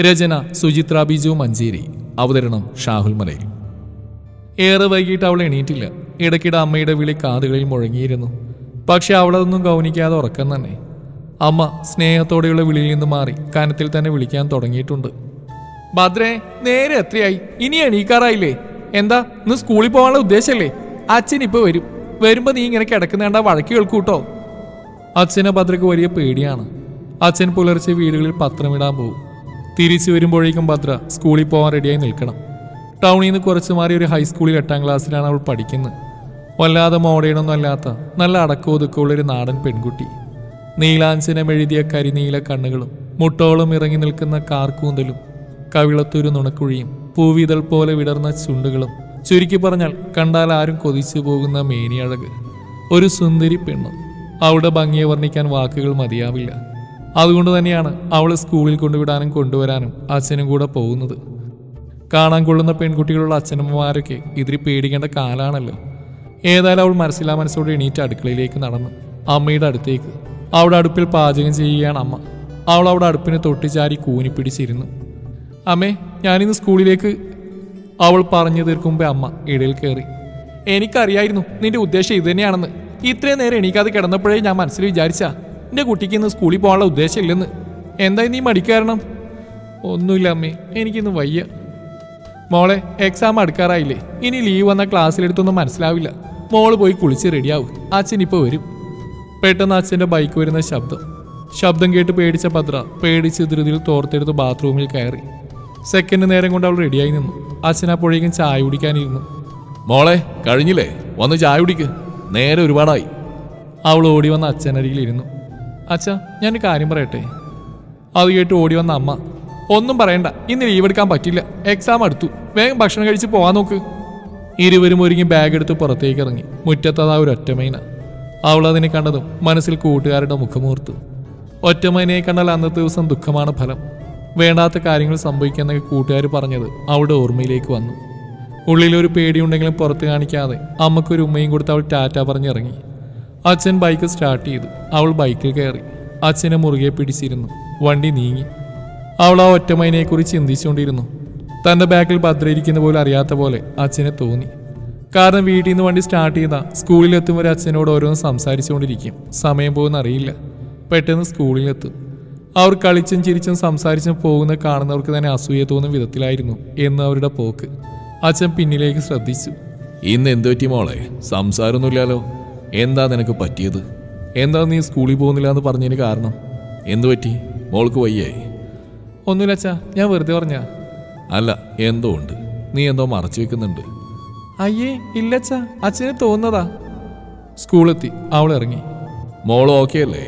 രചന സുചിത്ര ബിജു മഞ്ചേരി. അവതരണം ഷാഹുൽ മലയിൽ. ഏറെ വൈകിട്ട് അവൾ എണീറ്റില്ല. ഇടയ്ക്കിടെ അമ്മയുടെ വിളി കാതുകളിൽ മുഴങ്ങിയിരുന്നു. പക്ഷെ അവളതൊന്നും ഗൗനിക്കാതെ ഉറക്കം തന്നെ. അമ്മ സ്നേഹത്തോടെയുള്ള വിളിയിൽ നിന്ന് മാറി കനത്തിൽ തന്നെ വിളിക്കാൻ തുടങ്ങിയിട്ടുണ്ട്. ഭദ്രേ നേരെ എത്രയായി? ഇനി എണീക്കാറായില്ലേ? എന്താ ഇന്ന് സ്കൂളിൽ പോകാനുള്ള ഉദ്ദേശമല്ലേ? അച്ഛൻ ഇപ്പൊ വരും. വരുമ്പോ നീ ഇങ്ങനെ കിടക്കുന്നേണ്ട വഴക്ക് കേൾക്കൂട്ടോ അച്ഛനെ ഭദ്രക്ക് വലിയ പേടിയാണ്. അച്ഛൻ പുലർച്ചെ വീടുകളിൽ പത്രമിടാൻ പോകും തിരിച്ചു വരുമ്പോഴേക്കും ഭദ്ര സ്കൂളിൽ പോകാൻ റെഡിയായി നിൽക്കണം. ടൗണിൽ നിന്ന് കുറച്ച് മാറി ഒരു ഹൈസ്കൂളിൽ എട്ടാം ക്ലാസ്സിലാണ് അവൾ പഠിക്കുന്നത്. വല്ലാതെ മോഡേണൊന്നും അല്ലാത്ത നല്ല അടക്കമൊതുക്കമുള്ള ഒരു നാടൻ പെൺകുട്ടി. നീലാഞ്ചനം എഴുതിയ കരിനീല കണ്ണുകളും മുട്ടോളം ഇറങ്ങി നിൽക്കുന്ന കാർക്കൂന്തലും കവിളത്തൊരു നുണക്കുഴിയും പൂവിതൾ പോലെ വിടർന്ന ചുണ്ടുകളും ചുരുക്കി പറഞ്ഞാൽ കണ്ടാൽ ആരും കൊതിച്ചു പോകുന്ന മേനിയഴക്. ഒരു സുന്ദരി പെണ്ണ്. അവളുടെ ഭംഗിയെ വർണിക്കാൻ വാക്കുകൾ മതിയാവില്ല. അതുകൊണ്ട് തന്നെയാണ് അവളെ സ്കൂളിൽ കൊണ്ടുവിടാനും കൊണ്ടുവരാനും അച്ഛനും കൂടെ പോകുന്നത്. കാണാൻ കൊള്ളുന്ന പെൺകുട്ടികളുള്ള അച്ഛനമ്മമാരൊക്കെ ഇതിരി പേടിക്കേണ്ട കാലാണല്ലോ. ഏതായാലും അവൾ മനസ്സിലാ മനസ്സോടെ എണീറ്റ് അടുക്കളയിലേക്ക് നടന്നു. അമ്മയുടെ അടുത്തേക്ക്. അവിടെ അടുപ്പിൽ പാചകം ചെയ്യുകയാണ് അമ്മ. അവൾ അവിടെ അടുപ്പിന് തൊട്ടിച്ചാരി കൂനി പിടിച്ചിരുന്നു. അമ്മേ ഞാനിന്ന് സ്കൂളിലേക്ക്. അവൾ പറഞ്ഞു തീർക്കുമ്പോൾ അമ്മ ഇടയിൽ കയറി. എനിക്കറിയായിരുന്നു നിന്റെ ഉദ്ദേശം ഇതുതന്നെയാണെന്ന് ഇത്രയും നേരം എണീക്കാതെ കിടന്നപ്പോഴേ ഞാൻ മനസ്സിൽ വിചാരിച്ചാ എന്റെ കുട്ടിക്ക് ഇന്ന് സ്കൂളിൽ പോകാനുള്ള ഉദ്ദേശമില്ലെന്ന്. എന്തായി നീ മടിക്കാരണം ഒന്നുമില്ല അമ്മേ എനിക്കിന്ന് വയ്യ. മോളെ എക്സാം അടുക്കാറായില്ലേ? ഇനി ലീവ് വന്ന ക്ലാസ്സിലെടുത്തൊന്നും മനസ്സിലാവില്ല. മോൾ പോയി കുളിച്ച് റെഡിയാവും അച്ഛൻ ഇപ്പോൾ വരും. പെട്ടെന്ന് അച്ഛന്റെ ബൈക്ക് വരുന്ന ശബ്ദം. ശബ്ദം കേട്ട് പേടിച്ച ഭദ്ര പേടിച്ച് ധൃതിയിൽ തോർത്തെടുത്ത് ബാത്റൂമിൽ കയറി. സെക്കൻഡ് നേരം കൊണ്ട് അവൾ റെഡിയായി നിന്നു. അച്ഛൻ അപ്പോഴേക്കും ചായ കുടിക്കാനിരുന്നു. മോളെ കഴിഞ്ഞില്ലേ? വന്ന് ചായ കുടിക്ക്. നേരെ ഒരുപാടായി. അവൾ ഓടി വന്ന അച്ഛനരികിലിരുന്നു അച്ഛ ഞാനൊരു കാര്യം പറയട്ടെ? അത് കേട്ട് ഓടി വന്ന അമ്മ ഒന്നും പറയണ്ട ഇന്ന് ലീവ് എടുക്കാൻ പറ്റില്ല എക്സാം അടുത്തു വേഗം ഭക്ഷണം കഴിച്ച് പോവാൻ നോക്ക്. ഇരുവരും ഒരുങ്ങി ബാഗ് എടുത്ത് പുറത്തേക്ക് ഇറങ്ങി. മുറ്റത്തതാ ഒരു ഒറ്റമൈന. അവൾ അതിനെ കണ്ടതും മനസ്സിൽ കൂട്ടുകാരുടെ മുഖമൂർത്തു. ഒറ്റമൈനയെ കണ്ടാൽ അന്നത്തെ ദിവസം ദുഃഖമാണ് ഫലം. വേണ്ടാത്ത കാര്യങ്ങൾ സംഭവിക്കുന്ന കൂട്ടുകാർ പറഞ്ഞത് അവളുടെ ഓർമ്മയിലേക്ക് വന്നു. ഉള്ളിലൊരു പേടിയുണ്ടെങ്കിലും പുറത്ത് കാണിക്കാതെ അമ്മക്കൊരു ഉമ്മയും കൊടുത്ത് അവൾ ടാറ്റ പറഞ്ഞിറങ്ങി. അച്ഛൻ ബൈക്ക് സ്റ്റാർട്ട് ചെയ്തു. അവൾ ബൈക്കിൽ കയറി. അച്ഛനെ മുറുകെ പിടിച്ചിരുന്നു. വണ്ടി നീങ്ങി. അവൾ ആ ഒറ്റമൈനയെക്കുറിച്ച് ചിന്തിച്ചുകൊണ്ടിരുന്നു. തന്റെ ബാക്കിൽ ഭദ്രയിരിക്കുന്ന പോലെ അറിയാത്ത പോലെ അച്ഛനെ തോന്നി. കാരണം വീട്ടിൽ നിന്ന് വണ്ടി സ്റ്റാർട്ട് ചെയ്ത സ്കൂളിലെത്തും വരെ അച്ഛനോട് ഓരോന്ന് സംസാരിച്ചുകൊണ്ടിരിക്കും. സമയം പോകുന്ന അറിയില്ല. പെട്ടെന്ന് സ്കൂളിലെത്തും. അവർ കളിച്ചും ചിരിച്ചും സംസാരിച്ചും പോകുന്ന കാണുന്നവർക്ക് തന്നെ അസൂയ തോന്നുന്ന വിധത്തിലായിരുന്നു എന്ന് അവരുടെ പോക്ക്. അച്ഛൻ പിന്നിലേക്ക് ശ്രദ്ധിച്ചു. ഇന്ന് എന്തു പറ്റി മോളെ? സംസാരമൊന്നുമില്ലല്ലോ. എന്താ നിനക്ക് പറ്റിയത്? എന്താ നീ സ്കൂളിൽ പോകുന്നില്ല എന്ന് പറഞ്ഞതിന് കാരണം? എന്തു പറ്റി? മോൾക്ക് വയ്യായി. ഒന്നുമില്ല അച്ഛാ ഞാൻ വെറുതെ പറഞ്ഞ അല്ല എന്തോ ഉണ്ട്. നീ എന്തോ മറച്ചു വെക്കുന്നുണ്ട്. അയ്യേ ഇല്ല അച്ഛാ അച്ഛന് തോന്നുന്നതാ. സ്കൂളെത്തി അവൾ ഇറങ്ങി. മോൾ ഓക്കെ അല്ലേ?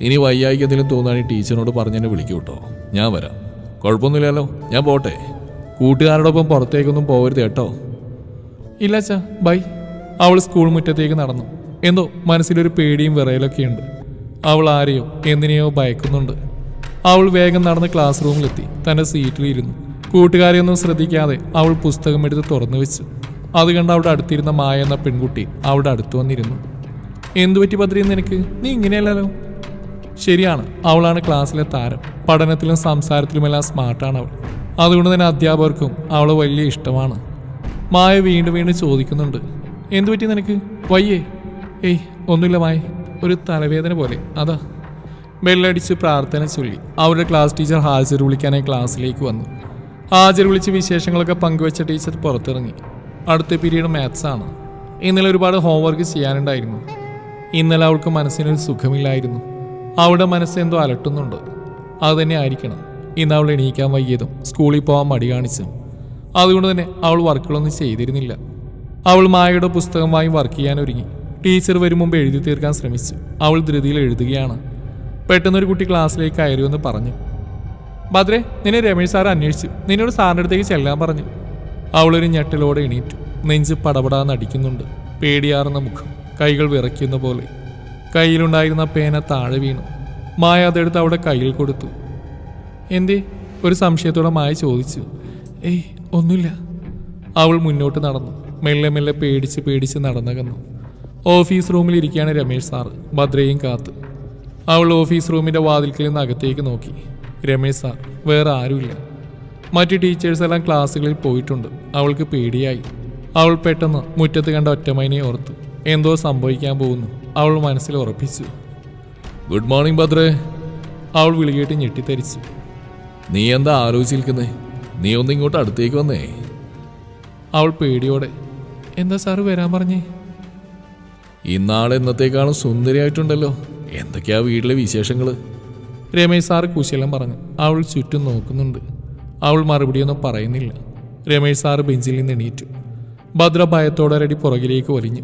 ഇനി വയ്യായിക്ക് എന്തെങ്കിലും തോന്നുകയാണെങ്കിൽ ടീച്ചറിനോട് പറഞ്ഞെന്നെ വിളിക്കൂ കേട്ടോ. ഞാൻ വരാം. കുഴപ്പമൊന്നുമില്ലല്ലോ ഞാൻ പോട്ടെ. കൂട്ടുകാരോടൊപ്പം പുറത്തേക്കൊന്നും പോകരുത് കേട്ടോ. ഇല്ല അച്ഛാ ബൈ. അവൾ സ്കൂൾ മുറ്റത്തേക്ക് നടന്നു. എന്തോ മനസ്സിലൊരു പേടിയും വിറയലൊക്കെയുണ്ട് അവൾ ആരെയോ എന്തിനെയോ ഭയക്കുന്നുണ്ട്. അവൾ വേഗം നടന്ന് ക്ലാസ് റൂമിലെത്തി തന്റെ സീറ്റിലിരുന്നു കൂട്ടുകാരെയൊന്നും ശ്രദ്ധിക്കാതെ അവൾ പുസ്തകം എടുത്ത് തുറന്നു വെച്ചു. അത് കണ്ട് അവിടെ അടുത്തിരുന്ന മായ എന്ന പെൺകുട്ടി അവിടെ അടുത്ത് വന്നിരുന്നു. എന്തു പറ്റി നിനക്ക്? നീ ഇങ്ങനെയല്ലല്ലോ? ശരിയാണ്. അവളാണ് ക്ലാസ്സിലെ താരം. പഠനത്തിലും സംസാരത്തിലുമെല്ലാം സ്മാർട്ടാണ് അവൾ. അതുകൊണ്ട് തന്നെ അധ്യാപകർക്കും അവളെ വലിയ ഇഷ്ടമാണ്. മായ വീണ്ടും വീണ്ടും ചോദിക്കുന്നുണ്ട്. എന്തു പറ്റി നിനക്ക്? വയ്യേ. ഏയ് ഒന്നുമില്ല മായ. ഒരു തലവേദന പോലെ. അതാ. ബെല്ലടിച്ച് പ്രാർത്ഥന ചൊല്ലി. അവരുടെ ക്ലാസ് ടീച്ചർ ഹാജർ വിളിക്കാനായി ക്ലാസ്സിലേക്ക് വന്നു. ഹാജർ വിളിച്ച് വിശേഷങ്ങളൊക്കെ പങ്കുവെച്ച ടീച്ചർ പുറത്തിറങ്ങി. അടുത്ത പീരീഡ് മാത്സ് ആണ്. ഇന്നലെ ഒരുപാട് ഹോംവർക്ക് ചെയ്യാനുണ്ടായിരുന്നു. ഇന്നലെ അവൾക്ക് മനസ്സിനൊരു സുഖമില്ലായിരുന്നു. അവളുടെ മനസ്സ് എന്തോ അലട്ടുന്നുണ്ട്. അതുതന്നെ ആയിരിക്കണം. ഇന്ന് അവൾ എണീക്കാൻ വൈകിയതും സ്കൂളിൽ പോകാൻ മടി കാണിച്ചും അതുകൊണ്ട് തന്നെ അവൾ വർക്കുകളൊന്നും ചെയ്തിരുന്നില്ല. അവൾ മായയുടെ പുസ്തകം വാങ്ങി വർക്ക് ചെയ്യാൻ ഒരുങ്ങി. ടീച്ചർ വരും മുമ്പ് എഴുതി തീർക്കാൻ ശ്രമിച്ചു. അവൾ ധൃതിയിൽ എഴുതുകയാണ്. പെട്ടെന്നൊരു കുട്ടി ക്ലാസ്സിലേക്ക് കയറിയെന്ന് പറഞ്ഞു. ഭദ്രേ നിന്നെ രമേശ് സാർ അന്വേഷിച്ചു. നിന്നോട് സാറിന്റെ അടുത്തേക്ക് ചെല്ലാൻ പറഞ്ഞു. അവളൊരു ഞെട്ടലോടെ എണീറ്റു. നെഞ്ച് പടപടാന്ന് നടിക്കുന്നുണ്ട് പേടിയാറുന്ന മുഖം. കൈകൾ വിറയ്ക്കുന്ന പോലെ. കയ്യിലുണ്ടായിരുന്ന പേന താഴെ വീണു. മായ അതെടുത്ത് അവിടെ കയ്യിൽ കൊടുത്തു. എന്തേ? ഒരു സംശയത്തോടെ മായ ചോദിച്ചു. ഏയ് ഒന്നുമില്ല. അവൾ മുന്നോട്ട് നടന്നു. മെല്ലെ മെല്ലെ പേടിച്ച് പേടിച്ച് നടന്നകന്നു ഓഫീസ് റൂമിൽ ഇരിക്കുകയാണ് രമേശ് സാർ. ഭദ്രയും കാത്ത്. അവൾ ഓഫീസ് റൂമിന്റെ വാതിൽക്കിൽ നിന്ന് അകത്തേക്ക് നോക്കി. രമേശ് സാർ വേറെ ആരുമില്ല. മറ്റ് ടീച്ചേഴ്സ് എല്ലാം ക്ലാസ്സുകളിൽ പോയിട്ടുണ്ട്. അവൾക്ക് പേടിയായി. അവൾ പെട്ടെന്ന് മുറ്റത്ത് കണ്ട ഒറ്റമൈനെ ഓർത്തു എന്തോ സംഭവിക്കാൻ പോകുന്നു. അവൾ മനസ്സിൽ ഉറപ്പിച്ചു. ഗുഡ് മോർണിംഗ് ഭദ്രേ. അവൾ വിളികേട്ട് ഞെട്ടിത്തരിച്ചു. നീ എന്താ ആലോചിച്ചിരിക്കുന്നേ? നീ ഒന്ന് ഇങ്ങോട്ട് അടുത്തേക്ക് വന്നേ. അവൾ പേടിയോടെ എന്താ സാറ് വരാൻ പറഞ്ഞേ? ഇന്നാളെ എന്നത്തേക്കാളും സുന്ദരിയായിട്ടുണ്ടല്ലോ. എന്തൊക്കെയാ വീട്ടിലെ വിശേഷങ്ങൾ രമേശ് സാറ് കുശലം പറഞ്ഞു. അവൾ ചുറ്റും നോക്കുന്നുണ്ട്. അവൾ മറുപടിയൊന്നും പറയുന്നില്ല. രമേശ് സാറ് ബെഞ്ചിൽ നിന്ന് എണീറ്റു. ഭദ്ര ഭയത്തോടെ റെഡി പുറകിലേക്ക് വലിഞ്ഞു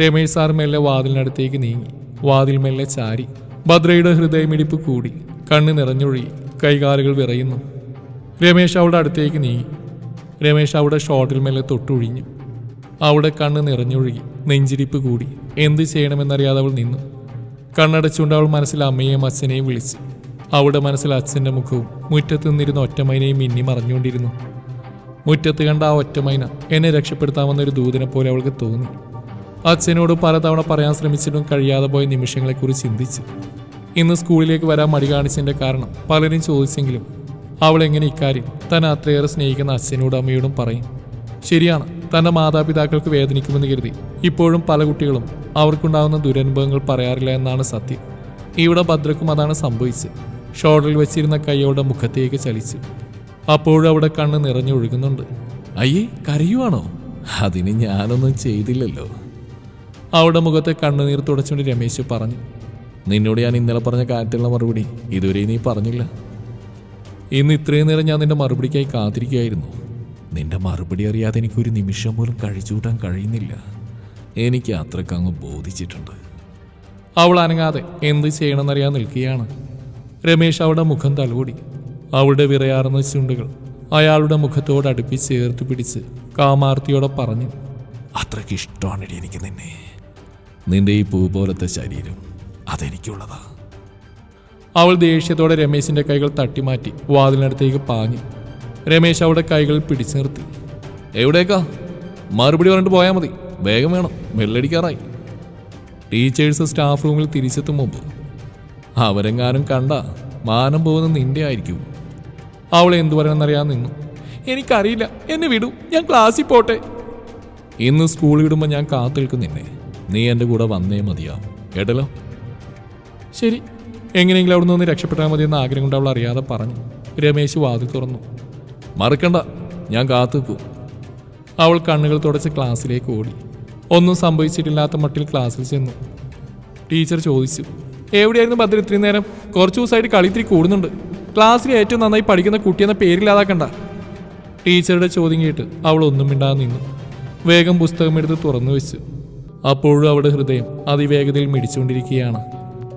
രമേശ് സാർ മെല്ലെ വാതിലിനടുത്തേക്ക് നീങ്ങി. വാതിൽ മെല്ലെ ചാരി. ഭദ്രയുടെ ഹൃദയമിടിപ്പ് കൂടി. കണ്ണ് നിറഞ്ഞൊഴുകി. കൈകാലുകൾ വിറയുന്നു. രമേശ് അവളുടെ അടുത്തേക്ക് നീങ്ങി. രമേശ് അവിടെ ഷോട്ടിൽ മെല്ലെ തൊട്ടൊഴിഞ്ഞു. അവിടെ കണ്ണ് നിറഞ്ഞൊഴുകി നെഞ്ചിരിപ്പ് കൂടി. എന്ത് ചെയ്യണമെന്നറിയാതെ അവൾ നിന്നു. കണ്ണടച്ചുകൊണ്ട് അവൾ മനസ്സിൽ അമ്മയെയും അച്ഛനെയും വിളിച്ചു. അവിടെ മനസ്സിൽ അച്ഛന്റെ മുഖവും മുറ്റത്ത് നിന്നിരുന്ന ഒറ്റമൈനയും മിന്നി മറഞ്ഞുകൊണ്ടിരുന്നു. മുറ്റത്ത് കണ്ട ആ ഒറ്റമൈന എന്നെ രക്ഷപ്പെടുത്താമെന്നൊരു ദൂതനെ പോലെ അവൾക്ക് തോന്നി. അച്ഛനോട് പലതവണ പറയാൻ ശ്രമിച്ചിട്ടും കഴിയാതെ പോയ നിമിഷങ്ങളെക്കുറിച്ച് ചിന്തിച്ചു. ഇന്ന് സ്കൂളിലേക്ക് വരാൻ മടി കാണിച്ചതിന്റെ കാരണം പലരും ചോദിച്ചെങ്കിലും അവൾ എങ്ങനെ ഇക്കാര്യം തന്നെ അത്രയേറെ സ്നേഹിക്കുന്ന അച്ഛനോടും അമ്മയോടും പറയും. ശരിയാണ്. തന്റെ മാതാപിതാക്കൾക്ക് വേദനിക്കുമെന്ന് കരുതി. ഇപ്പോഴും പല കുട്ടികളും അവർക്കുണ്ടാകുന്ന ദുരനുഭവങ്ങൾ പറയാറില്ല എന്നാണ് സത്യം. ഇവിടെ ഭദ്രക്കും അതാണ് സംഭവിച്ചത്. ഷോൾഡറിൽ വെച്ചിരുന്ന കൈയോടെ മുഖത്തേക്ക് ചലിച്ചു. അപ്പോഴും അവിടെ കണ്ണ് നിറഞ്ഞൊഴുകുന്നുണ്ട്. അയ്യേ കരയുവാണോ? അതിന് ഞാനൊന്നും ചെയ്തില്ലല്ലോ. അവിടെ മുഖത്തെ കണ്ണുനീർ തുടച്ചുകൊണ്ട് രമേശ് പറഞ്ഞു. നിന്നോട് ഞാൻ ഇന്നലെ പറഞ്ഞ കാര്യത്തിലുള്ള മറുപടി ഇതുവരെ നീ പറഞ്ഞില്ല. ഇന്ന് ഇത്രയും നേരം ഞാൻ നിന്റെ മറുപടിക്കായി കാത്തിരിക്കുകയായിരുന്നു. നിന്റെ മറുപടി അറിയാതെ എനിക്കൊരു നിമിഷം പോലും കഴിച്ചുകൂട്ടാൻ കഴിയുന്നില്ല. എനിക്ക് അത്രയ്ക്ക് അങ്ങ് ബോധിച്ചിട്ടുണ്ട്. അവൾ അനങ്ങാതെ എന്ത് ചെയ്യണമെന്നറിയാൻ നിൽക്കുകയാണ്. രമേശ് അവളുടെ മുഖം തലോടി. അവളുടെ വിറയാർന്ന ചുണ്ടുകൾ അയാളുടെ മുഖത്തോട് അടുപ്പിച്ച് ചേർത്ത് പിടിച്ച് കാമാർത്തിയോടെ പറഞ്ഞു അത്രയ്ക്ക് ഇഷ്ടമാണെടി എനിക്ക് നിന്നെ. നിന്റെ ഈ പൂ പോലത്തെ ശരീരം അതെനിക്കുള്ളതാ. അവൾ ദേഷ്യത്തോടെ രമേശിന്റെ കൈകൾ തട്ടിമാറ്റി വാതിലിനടുത്തേക്ക് പാഞ്ഞു. രമേശ് അവിടെ കൈകൾ പിടിച്ചു നിർത്തി. എവിടേക്കാ? മറുപടി പറഞ്ഞിട്ട് പോയാൽ മതി. വേഗം വേണം. വെള്ളടിക്കാറായി. ടീച്ചേഴ്സ് സ്റ്റാഫ് റൂമിൽ തിരിച്ചെത്തും മുമ്പ്. അവരെങ്ങാനും കണ്ട മാനം പോകുന്ന നിന്റെ ആയിരിക്കും. അവൾ എന്തു പറയണമെന്നറിയാൻ നിന്നു. എനിക്കറിയില്ല. എന്നെ വിടൂ. ഞാൻ ക്ലാസ്സിൽ പോട്ടെ. ഇന്ന് സ്കൂൾ വിടുമ്പോൾ ഞാൻ കാത്തിൽക്കും നിന്നെ. നീ എന്റെ കൂടെ വന്നേ മതിയാവും. കേട്ടല്ലോ? ശരി. എങ്ങനെയെങ്കിലും അവിടെ നിന്ന് രക്ഷപ്പെട്ടാൽ മതി എന്ന ആഗ്രഹം കൊണ്ട് അവൾ അറിയാതെ പറഞ്ഞു. രമേശ് വാതിൽ തുറന്നു. മറക്കണ്ട. ഞാൻ കാത്തു നിൽക്കും. അവൾ കണ്ണുകൾ തുടച്ച് ക്ലാസ്സിലേക്ക് ഓടി. ഒന്നും സംഭവിച്ചിട്ടില്ലാത്ത മട്ടിൽ ക്ലാസ്സിൽ ചെന്നു. ടീച്ചർ ചോദിച്ചു എവിടെയായിരുന്നു ഭദ്ര ഇത്രയും നേരം? കുറച്ച് ദിവസമായിട്ട് കളി ഇത്തിരി കൂടുന്നുണ്ട്. ക്ലാസ്സിൽ ഏറ്റവും നന്നായി പഠിക്കുന്ന കുട്ടിയെന്ന പേരില്ലാതാക്കണ്ട ടീച്ചറുടെ ചോദ്യം കേട്ട് അവൾ ഒന്നും മിണ്ടാതെ നിന്നു. വേഗം പുസ്തകം എടുത്ത് തുറന്നു വെച്ചു. അപ്പോഴും അവളുടെ ഹൃദയം അതിവേഗതയിൽ മിടിച്ചുകൊണ്ടിരിക്കുകയാണ്.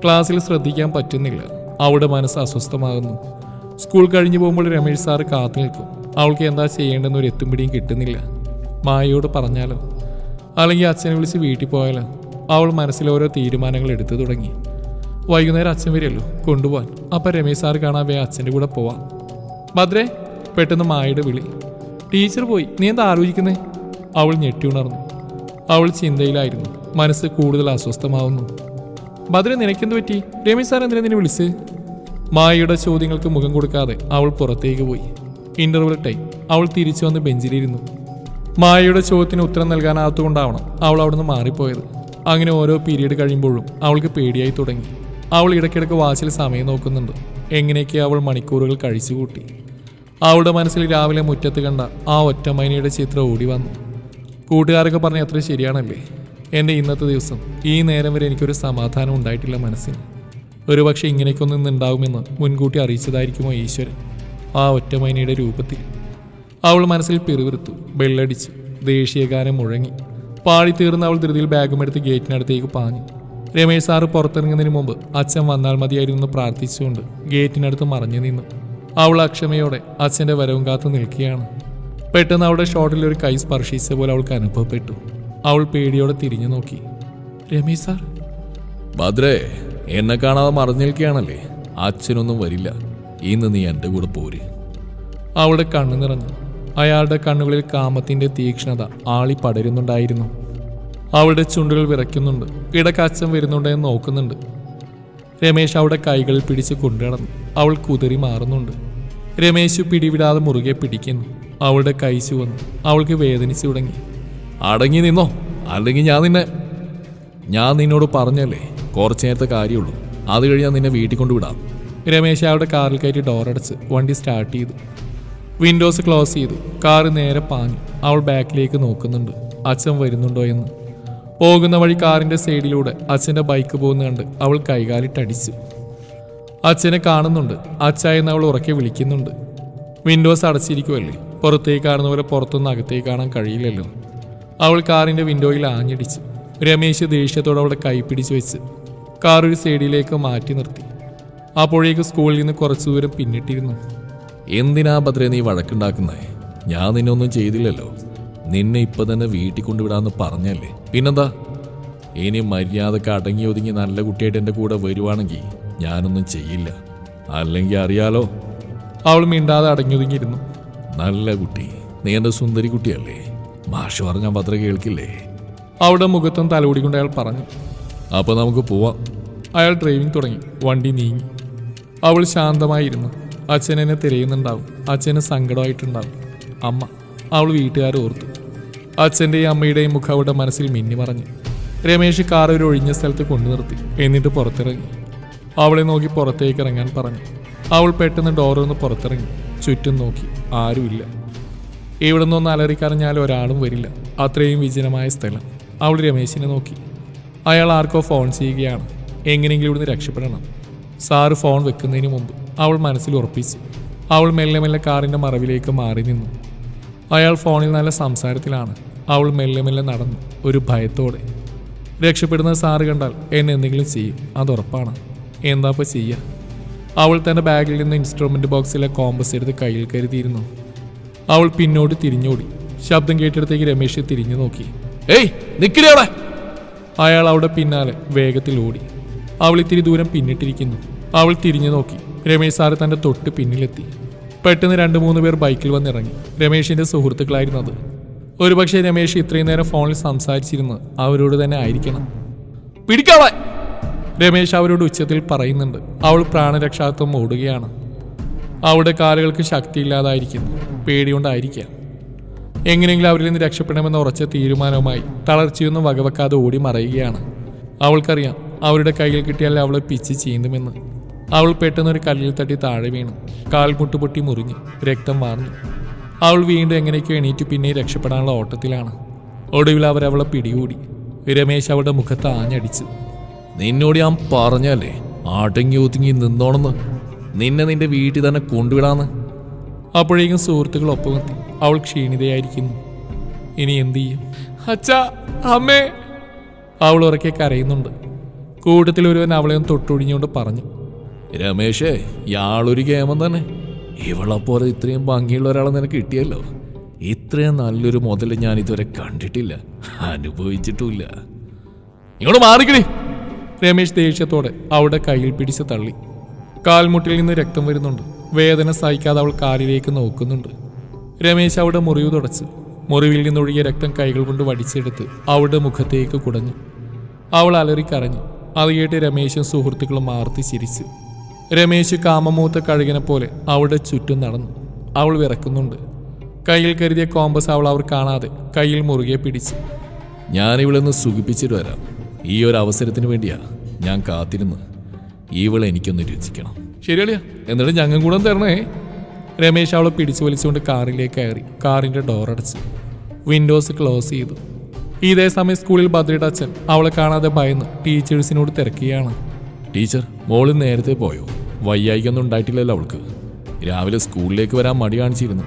ക്ലാസ്സിൽ ശ്രദ്ധിക്കാൻ പറ്റുന്നില്ല. അവളുടെ മനസ്സ് അസ്വസ്ഥമാകുന്നു. സ്കൂൾ കഴിഞ്ഞു പോകുമ്പോൾ രമേശ് സാറ് കാത്തു നിൽക്കും. അവൾക്ക് എന്താ ചെയ്യേണ്ടെന്ന് ഒരു എത്തും പിടിയും കിട്ടുന്നില്ല. മായയോട് പറഞ്ഞാലോ? അല്ലെങ്കിൽ അച്ഛനെ വിളിച്ച് വീട്ടിൽ പോയാലോ? അവൾ മനസ്സിൽ ഓരോ തീരുമാനങ്ങൾ എടുത്തു തുടങ്ങി. വൈകുന്നേരം അച്ഛൻ വരുമല്ലോ കൊണ്ടുപോകാൻ അപ്പം രമേശ് സാർ കാണാൻ വേ അച്ഛന്റെ കൂടെ പോവാം. ഭദ്രേ പെട്ടെന്ന് മായയുടെ വിളി. ടീച്ചർ പോയി നീ എന്താ ആലോചിക്കുന്നേ? അവൾ ഞെട്ടി ഉണർന്നു. അവൾ ചിന്തയിലായിരുന്നു മനസ്സ് കൂടുതൽ അസ്വസ്ഥമാവുന്നു. ഭദ്ര നിനക്കെന്ത് പറ്റി? രമേശ് സാർ എന്തിനാ നിന്നെ വിളിച്ച്? മായയുടെ ചോദ്യങ്ങൾക്ക് മുഖം കൊടുക്കാതെ അവൾ പുറത്തേക്ക് പോയി. ഇന്റർവൽ ടൈം അവൾ തിരിച്ചു വന്ന് ബെഞ്ചിലിരുന്നു. മായയുടെ ചോദ്യത്തിന് ഉത്തരം നൽകാനാകത്തുകൊണ്ടാവണം അവൾ അവിടുന്ന് മാറിപ്പോയത്. അങ്ങനെ ഓരോ പീരീഡ് കഴിയുമ്പോഴും അവൾക്ക് പേടിയായി തുടങ്ങി. അവൾ ഇടയ്ക്കിടയ്ക്ക് വാച്ചിൽ സമയം നോക്കുന്നുണ്ട്. എങ്ങനെയൊക്കെ അവൾ മണിക്കൂറുകൾ കഴിച്ചുകൂട്ടി. അവളുടെ മനസ്സിൽ രാവിലെ മുറ്റത്ത് കണ്ട ആ ഒറ്റമൈനയുടെ ചിത്രം ഓടി വന്നു. കൂട്ടുകാരൊക്കെ പറഞ്ഞ അത്ര ശരിയാണല്ലേ? എന്റെ ഇന്നത്തെ ദിവസം ഈ നേരം വരെ എനിക്കൊരു സമാധാനം ഉണ്ടായിട്ടില്ല മനസ്സിന്. ഒരുപക്ഷെ ഇങ്ങനെയൊക്കെ ഒന്ന് ഉണ്ടാകുമെന്ന് മുൻകൂട്ടി അറിയിച്ചതായിരിക്കുമോ ഈശ്വരൻ? ആ ഒറ്റമൈനയുടെ രൂപത്തിൽ. അവൾ മനസ്സിൽ പിറുവിറുത്തു ബെല്ലടിച്ചു ദേശീയഗാനം മുഴങ്ങി. പാടിത്തീർന്ന അവൾ ധൃതിയിൽ ബാഗുമെടുത്ത് ഗേറ്റിനടുത്തേക്ക് പാഞ്ഞു. രമേശ് സാറ് പുറത്തിറങ്ങുന്നതിന് മുമ്പ് അച്ഛൻ വന്നാൽ മതിയായിരുന്നു പ്രാർത്ഥിച്ചുകൊണ്ട് ഗേറ്റിനടുത്ത് മറഞ്ഞു നിന്നു. അവൾ അക്ഷമയോടെ അച്ഛന്റെ വരവും കാത്തു നിൽക്കുകയാണ്. പെട്ടെന്ന് അവളുടെ ഷോട്ടിൽ ഒരു കൈ സ്പർശിച്ച പോലെ അവൾക്ക് അനുഭവപ്പെട്ടു. അവൾ പേടിയോടെ തിരിഞ്ഞു നോക്കി. രമേശ് സാർ? ഭദ്രേ എന്നെ കാണാതെ മറഞ്ഞു നിൽക്കുകയാണല്ലേ? അച്ഛനൊന്നും വരില്ല. ഇന്ന് നീ എന്റെ കൂടെ പോര്. അവളുടെ കണ്ണു നിറഞ്ഞു. അയാളുടെ കണ്ണുകളിൽ കാമത്തിന്റെ തീക്ഷ്ണത ആളി പടരുന്നുണ്ടായിരുന്നു. അവളുടെ ചുണ്ടുകൾ വിറയ്ക്കുന്നുണ്ട്. ഇടയ്ക്ക് അച്ഛൻ വരുന്നുണ്ടെന്ന് നോക്കുന്നുണ്ട്. രമേശ് അവളുടെ കൈകളിൽ പിടിച്ച് കൊണ്ടുനടന്നു. അവൾ കുതിരി മാറുന്നുണ്ട്. രമേശ് പിടിവിടാതെ മുറുകെ പിടിക്കുന്നു. അവളുടെ കൈ ചുവന്നു. അവൾക്ക് വേദനിച്ചു തുടങ്ങി. അടങ്ങി നിന്നോ? അല്ലെങ്കിൽ ഞാൻ നിന്നെ ഞാൻ നിന്നോട് പറഞ്ഞല്ലേ? കുറച്ചു നേരത്തെ കാര്യമുള്ളൂ. അത് കഴിഞ്ഞാൽ നിന്നെ വീട്ടിൽ കൊണ്ടുവിടാം. രമേശ് അയാളുടെ കാറിൽ കയറ്റി ഡോറടച്ച് വണ്ടി സ്റ്റാർട്ട് ചെയ്തു. വിൻഡോസ് ക്ലോസ് ചെയ്തു. കാർ നേരെ പാഞ്ഞു. അവൾ ബാക്കിലേക്ക് നോക്കുന്നുണ്ട്. അച്ഛൻ വരുന്നുണ്ടോ എന്ന്. പോകുന്ന വഴി കാറിന്റെ സൈഡിലൂടെ അച്ഛന്റെ ബൈക്ക് പോകുന്ന കണ്ട് അവൾ കൈകാലിട്ടടിച്ചു അച്ഛനെ കാണുന്നുണ്ട്. അച്ഛ എന്ന് അവൾ ഉറക്കെ വിളിക്കുന്നുണ്ട്. വിൻഡോസ് അടച്ചിരിക്കുമല്ലേ പുറത്തേക്ക് കാണുന്ന പോലെ പുറത്തുനിന്ന് അകത്തേക്ക് കാണാൻ കഴിയില്ലല്ലോ. അവൾ കാറിന്റെ വിൻഡോയിൽ ആഞ്ഞടിച്ചു. രമേശ് ദേഷ്യത്തോടെ അവളെ കൈ പിടിച്ചു വെച്ച് കാർ ഒരു സൈഡിലേക്ക് മാറ്റി നിർത്തി. അപ്പോഴേക്ക് സ്കൂളിൽ നിന്ന് കുറച്ചു ദൂരം പിന്നിട്ടിരുന്നു. എന്തിനാ ഭദ്ര നീ വഴക്കുണ്ടാക്കുന്നേ? ഞാൻ നിന്നൊന്നും ചെയ്തില്ലല്ലോ. നിന്നെ ഇപ്പൊ തന്നെ വീട്ടിൽ കൊണ്ടുവിടാന്ന് പറഞ്ഞല്ലേ. പിന്നെന്താ? ഇനി മര്യാദയ്ക്ക് അടങ്ങി ഒതുങ്ങി നല്ല കുട്ടിയായിട്ട് എന്റെ കൂടെ വരുവാണെങ്കിൽ ഞാനൊന്നും ചെയ്യില്ല. അല്ലെങ്കിൽ അറിയാലോ. അവൾ മിണ്ടാതെ അടങ്ങി അടങ്ങിയൊതുങ്ങിയിരുന്നു. നല്ല കുട്ടി. നീ എന്റെ സുന്ദരി കുട്ടിയല്ലേ. മാഷ് പറഞ്ഞാൽ ഭദ്ര കേൾക്കില്ലേ? അവളുടെ മുഖത്തും തലോടിക്കൊണ്ട് അയാൾ പറഞ്ഞു. അപ്പൊ നമുക്ക് പോവാം. അയാൾ ഡ്രൈവിംഗ് തുടങ്ങി. വണ്ടി നീങ്ങി. അവൾ ശാന്തമായിരുന്നു. അച്ഛൻ എന്നെ തിരയുന്നുണ്ടാവും. അച്ഛന് സങ്കടമായിട്ടുണ്ടാവും. അമ്മ അവൾ വീട്ടുകാർ ഓർത്തു. അച്ഛന്റെയും അമ്മയുടെയും മുഖം അവളുടെ മനസ്സിൽ മിന്നി മറഞ്ഞു. രമേശ് കാർ ഒരു ഒഴിഞ്ഞ സ്ഥലത്ത് കൊണ്ടു നിർത്തി. എന്നിട്ട് പുറത്തിറങ്ങി. അവളെ നോക്കി പുറത്തേക്ക് ഇറങ്ങാൻ പറഞ്ഞു. അവൾ പെട്ടെന്ന് ഡോറൊന്ന് പുറത്തിറങ്ങി. ചുറ്റും നോക്കി. ആരുമില്ല. ഇവിടെ നിന്നൊന്ന് അലറിക്കറിഞ്ഞാൽ ഒരാളും വരില്ല. അത്രയും വിജനമായ സ്ഥലം. അവൾ രമേശിനെ നോക്കി. അയാൾ ആർക്കോ ഫോൺ ചെയ്യുകയാണ്. എങ്ങനെയെങ്കിലും ഇവിടുന്ന് രക്ഷപ്പെടണം. സാറ് ഫോൺ വെക്കുന്നതിന് മുമ്പ് അവൾ മനസ്സിൽ ഉറപ്പിച്ചു അവൾ മെല്ലെ മെല്ലെ കാറിന്റെ മറവിലേക്ക് മാറി നിന്നു. അയാൾ ഫോണിൽ നല്ല സംസാരത്തിലാണ്. അവൾ മെല്ലെ മെല്ലെ നടന്നു ഒരു ഭയത്തോടെ. രക്ഷപ്പെടുന്ന സാറ് കണ്ടാൽ എന്നെ എന്തെങ്കിലും ചെയ്യും അതുറപ്പാണ് എന്താപ്പോൾ ചെയ്യുക അവൾ തന്റെ ബാഗിൽ നിന്ന് ഇൻസ്ട്രുമെന്റ് ബോക്സിലെ കോമ്പസ് എടുത്ത് കയ്യിൽ കരുതിയിരുന്നു. അവൾ പിന്നോട്ട് തിരിഞ്ഞോടി. ശബ്ദം കേട്ടിടത്തേക്ക് രമേശ് തിരിഞ്ഞു നോക്കി. ഏയ് നിൽക്കില്ലേ അയാൾ അവിടെ പിന്നാലെ വേഗത്തിൽ ഓടി. അവൾ ഇത്തിരി ദൂരം പിന്നിട്ടിരിക്കുന്നു. അവൾ തിരിഞ്ഞു നോക്കി. രമേശ് സാറ് തന്റെ തൊട്ട് പിന്നിലെത്തി. പെട്ടെന്ന് രണ്ട് മൂന്ന് പേർ ബൈക്കിൽ വന്നിറങ്ങി. രമേശിന്റെ സുഹൃത്തുക്കളായിരുന്നു അത്. ഒരുപക്ഷെ രമേശ് ഇത്രയും നേരം ഫോണിൽ സംസാരിച്ചിരുന്നത് അവരോട് തന്നെ ആയിരിക്കണം. പിടിക്കാളെ രമേശ് അവരോട് ഉച്ചത്തിൽ പറയുന്നുണ്ട്. അവൾ പ്രാണരക്ഷാത്വം ഓടുകയാണ് അവളുടെ കാലുകൾക്ക് ശക്തിയില്ലാതായിരിക്കുന്നു. പേടികൊണ്ടായിരിക്കാം. എങ്ങനെയെങ്കിലും അവരിൽ നിന്ന് രക്ഷപ്പെടണമെന്ന ഉറച്ച തീരുമാനവുമായി തളർച്ചയൊന്നും വകവെക്കാതെ ഓടി മറയുകയാണ്. അവൾക്കറിയാം അവരുടെ കയ്യിൽ കിട്ടിയാൽ അവളെ പിച്ച് ചെയ്യുന്നുമെന്ന് അവൾ പെട്ടെന്ന് ഒരു കല്ലിൽ തട്ടി താഴെ വീണു. കാൽ മുട്ടുപൊട്ടി മുറിഞ്ഞു രക്തം വാർന്നു. അവൾ വീണ്ടും എങ്ങനെയൊക്കെ എണീറ്റ് പിന്നെ രക്ഷപ്പെടാനുള്ള ഓട്ടത്തിലാണ്. ഒടുവിൽ അവർ അവളെ പിടികൂടി. രമേശ് അവളുടെ മുഖത്ത് ആഞ്ഞടിച്ചു നിന്നോട് ഞാൻ പറഞ്ഞല്ലേ? ആട്ടങ്ങി ഒതുങ്ങി നിന്നോണെന്ന്. നിന്നെ നിന്റെ വീട്ടിൽ തന്നെ കൊണ്ടുവിടാന്ന്. അപ്പോഴേക്കും സുഹൃത്തുക്കൾ ഒപ്പമെത്തി. അവൾ ക്ഷീണിതയായിരിക്കുന്നു. ഇനി എന്ത് ചെയ്യും? അച്ഛാ അമ്മേ! അവൾ ഉറക്കെ കരയുന്നുണ്ട്. കൂട്ടത്തിൽ ഒരുവൻ അവളെ ഒന്ന് തൊട്ടൊഴിഞ്ഞുകൊണ്ട് പറഞ്ഞു രമേശേ ഇയാളൊരു ഗേമം തന്നെ. ഇവളെപ്പോലെ ഇത്രയും ഭംഗിയുള്ള ഒരാളെ നിനക്ക് കിട്ടിയല്ലോ. ഇത്രയും നല്ലൊരു മുതൽ ഞാൻ ഇതുവരെ കണ്ടിട്ടില്ല. അനുഭവിച്ചിട്ടുമില്ല. ഇങ്ങോട്ട് മാറിക്കണേ രമേശ് ദേഷ്യത്തോടെ അവളുടെ കയ്യിൽ പിടിച്ച് തള്ളി. കാൽമുട്ടിൽ നിന്ന് രക്തം വരുന്നുണ്ട്. വേദന സഹിക്കാതെ അവൾ കാലിലേക്ക് നോക്കുന്നുണ്ട്. രമേശ് അവിടെ മുറിവ് തുടച്ച്. മുറിവിൽ നിന്നൊഴുകിയ രക്തം കൈകൾ കൊണ്ട് വടിച്ചെടുത്ത് അവളുടെ മുഖത്തേക്ക് കുടഞ്ഞു. അവൾ അലറിക്കരഞ്ഞു അത് കേട്ട് രമേശും സുഹൃത്തുക്കളും മാർത്തി ചിരിച്ചു. രമേശ് കാമമൂത്ത കഴുകിനെ പോലെ അവളുടെ ചുറ്റും നടന്നു. അവൾ വിറക്കുന്നുണ്ട്. കയ്യിൽ കരുതിയ കോമ്പസ് അവൾ അവർ കാണാതെ കയ്യിൽ മുറുകെ പിടിച്ചു. ഞാൻ ഇവിടെ നിന്ന് സുഖിപ്പിച്ചിട്ട് വരാം. ഈ ഒരു അവസരത്തിന് വേണ്ടിയാ ഞാൻ കാത്തിരുന്ന്. ഇവളെ എനിക്കൊന്ന് രുചിക്കണം. ശരിയാളിയാ. എന്നിട്ട് ഞങ്ങൾ കൂടെ തരണേ. രമേശ് അവളെ പിടിച്ചു വലിച്ചുകൊണ്ട് കാറിലേക്ക് കയറി. കാറിന്റെ ഡോർ അടച്ചു. വിൻഡോസ് ക്ലോസ് ചെയ്തു. ഇതേ സമയം സ്കൂളിൽ ഭദ്രയുടെ അച്ഛൻ അവളെ കാണാതെ ഭയന്ന് ടീച്ചേഴ്സിനോട് തിരക്കുകയാണ്. ടീച്ചർ മോൾ നേരത്തെ പോയോ? വയ്യായിക്കൊന്നും ഉണ്ടായിട്ടില്ലല്ലോ അവൾക്ക്. രാവിലെ സ്കൂളിലേക്ക് വരാൻ മടി കാണിച്ചിരുന്നു.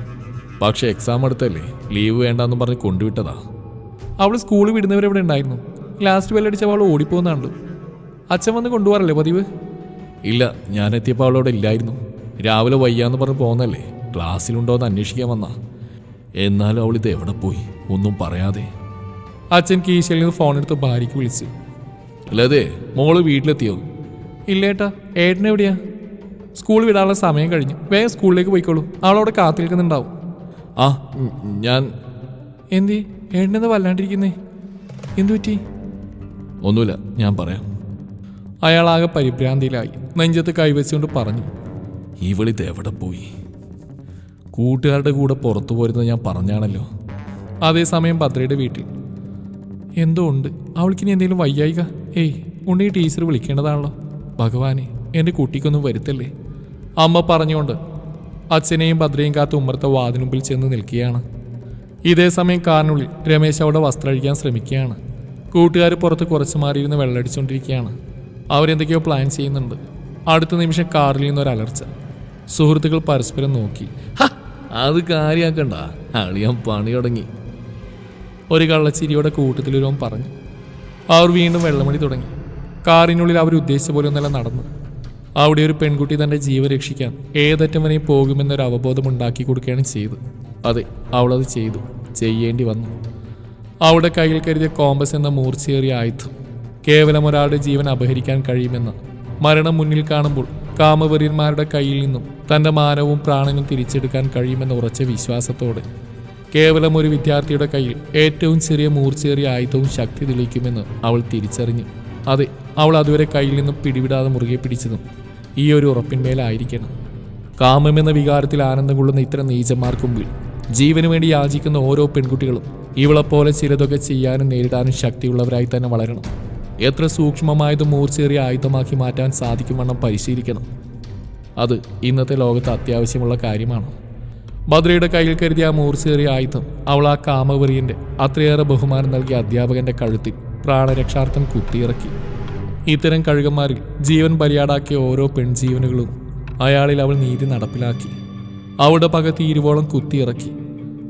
പക്ഷെ എക്സാം അടുത്തല്ലേ? ലീവ് വേണ്ടെന്ന് പറഞ്ഞ് കൊണ്ടുവിട്ടതാ. അവൾ സ്കൂൾ വിടുന്നവരെവിടെ ഉണ്ടായിരുന്നു? ലാസ്റ്റ് ബെല്ലടിച്ച അവൾ ഓടിപ്പോകുന്നുണ്ട് അച്ഛൻ വന്ന് കൊണ്ടുപോകാറല്ലേ പതിവ്? ഇല്ല ഞാൻ എത്തിയപ്പോൾ അവളവിടെ ഇല്ലായിരുന്നു. രാവിലെ വയ്യാന്ന് പറഞ്ഞ് പോന്നല്ലേ? ക്ലാസ്സിലുണ്ടോ എന്ന് അന്വേഷിക്കാൻ വന്നാ. എന്നാലും അവൾ ഇത് എവിടെ പോയി? ഒന്നും പറയാതെ. അച്ഛൻ കീശയിൽ നിന്ന് ഫോൺ എടുത്ത് ഭാര്യയ്ക്ക് വിളിച്ചു. അല്ലാതെ മോൾ വീട്ടിലെത്തിയോ? ഇല്ലേട്ടാ ഏട്ടൻ എവിടെയാ? സ്കൂൾ വിടാനുള്ള സമയം കഴിഞ്ഞു. വേഗം സ്കൂളിലേക്ക് പോയിക്കോളൂ. അവളവിടെ കാത്തു നിൽക്കുന്നുണ്ടാവും ആ ഞാൻ എന്തി? ഏട്ടനെന്താ വല്ലാണ്ടിരിക്കുന്നേ? എന്തു പറ്റി? ഒന്നുമില്ല ഞാൻ പറയാം. അയാൾ ആകെ പരിഭ്രാന്തിയിലായി. നെഞ്ചത്ത് കൈവച്ചുകൊണ്ട് പറഞ്ഞു. ഇവളിത് എവിടെ പോയി? കൂട്ടുകാരുടെ കൂടെ പുറത്തു പോരുന്നത് ഞാൻ പറഞ്ഞാണല്ലോ. അതേസമയം ഭദ്രയുടെ വീട്ടിൽ. എന്തോ ഉണ്ട്? അവൾക്കിനി എന്തെങ്കിലും വയ്യായിക? ഏയ് ഉണ്ണി ടീച്ചർ വിളിക്കേണ്ടതാണല്ലോ. ഭഗവാനെ എന്റെ കുട്ടിക്കൊന്നും വരുത്തല്ലേ? അമ്മ പറഞ്ഞുകൊണ്ട് അച്ഛനെയും ഭദ്രയും കാത്ത് ഉമ്മർത്തെ വാതിനുമ്പിൽ ചെന്ന് നിൽക്കുകയാണ്. ഇതേ സമയം കാറിനുള്ളിൽ രമേശ് അവിടെ വസ്ത്രം അഴിക്കാൻ ശ്രമിക്കുകയാണ്. കൂട്ടുകാർ പുറത്ത് കുറച്ച് മാറിയിരുന്ന് വെള്ളടിച്ചുകൊണ്ടിരിക്കുകയാണ് അവരെന്തൊക്കെയോ പ്ലാൻ ചെയ്യുന്നുണ്ട്. അടുത്ത നിമിഷം കാറിൽ നിന്നൊരു അലർച്ച. സുഹൃത്തുക്കൾ പരസ്പരം നോക്കി. അത് കാര്യാക്കണ്ട. അളിയാൻ പണി തുടങ്ങി. ഒരു കള്ളച്ചിരിയോടെ കൂട്ടത്തിലൊരുവൻ പറഞ്ഞു. അവർ വീണ്ടും വെള്ളമണി തുടങ്ങി. കാറിനുള്ളിൽ അവർ ഉദ്ദേശിച്ച പോലെ ഒന്നല്ല നടന്നു അവിടെ ഒരു പെൺകുട്ടി തന്റെ ജീവൻ രക്ഷിക്കാൻ ഏതറ്റം വരെയും പോകുമെന്നൊരു അവബോധം ഉണ്ടാക്കി കൊടുക്കുകയാണ് ചെയ്തു അതെ അവളത് ചെയ്തു. ചെയ്യേണ്ടി വന്നു. അവളുടെ കയ്യിൽ കരുതിയ കോമ്പസ് എന്ന മൂർച്ചയേറിയ ആയുധം കേവലം ഒരാളുടെ ജീവൻ അപഹരിക്കാൻ കഴിയുമെന്ന് മരണം മുന്നിൽ കാണുമ്പോൾ കാമവര്യന്മാരുടെ കയ്യിൽ നിന്നും തന്റെ മാനവും പ്രാണനും തിരിച്ചെടുക്കാൻ കഴിയുമെന്ന ഉറച്ച വിശ്വാസത്തോടെ കേവലം ഒരു വിദ്യാർത്ഥിയുടെ കയ്യിൽ ഏറ്റവും ചെറിയ മൂർച്ചയേറിയ ആയുധവും ശക്തി തെളിയിക്കുമെന്ന് അവൾ തിരിച്ചറിഞ്ഞു. അതെ അവൾ അതുവരെ കയ്യിൽ നിന്നും പിടിവിടാതെ മുറുകെ പിടിച്ചതും ഈ ഒരു ഉറപ്പിന്മേലായിരിക്കണം. കാമമെന്ന വികാരത്തിൽ ആനന്ദം കൊള്ളുന്ന ഇത്തരം നീചന്മാർക്ക് മുമ്പിൽ ജീവന് വേണ്ടി യാചിക്കുന്ന ഓരോ പെൺകുട്ടികളും ഇവളെപ്പോലെ ചിലതൊക്കെ ചെയ്യാനും നേരിടാനും ശക്തിയുള്ളവരായി തന്നെ വളരണം. എത്ര സൂക്ഷ്മമായതും മൂർച്ചേറിയ ആയുധമാക്കി മാറ്റാൻ സാധിക്കുമെന്നും പരിശീലിക്കണം. അത് ഇന്നത്തെ ലോകത്ത് അത്യാവശ്യമുള്ള കാര്യമാണ്. ഭദ്രയുടെ കയ്യിൽ കരുതിയ ആ മൂർച്ചേറിയ ആയുധം അവൾ ആ കാമവെറിയന്റെ അത്രയേറെ ബഹുമാനം നൽകിയ അധ്യാപകന്റെ കഴുത്തിൽ പ്രാണരക്ഷാർത്ഥം കുത്തിയിറക്കി. ഇത്തരം കഴുകന്മാരിൽ ജീവൻ ബലിയാടാക്കിയ ഓരോ പെൺജീവനുകളും അയാളിൽ അവൾ നീതി നടപ്പിലാക്കി. അവളുടെ പക തീരുവോളം കുത്തിയിറക്കി.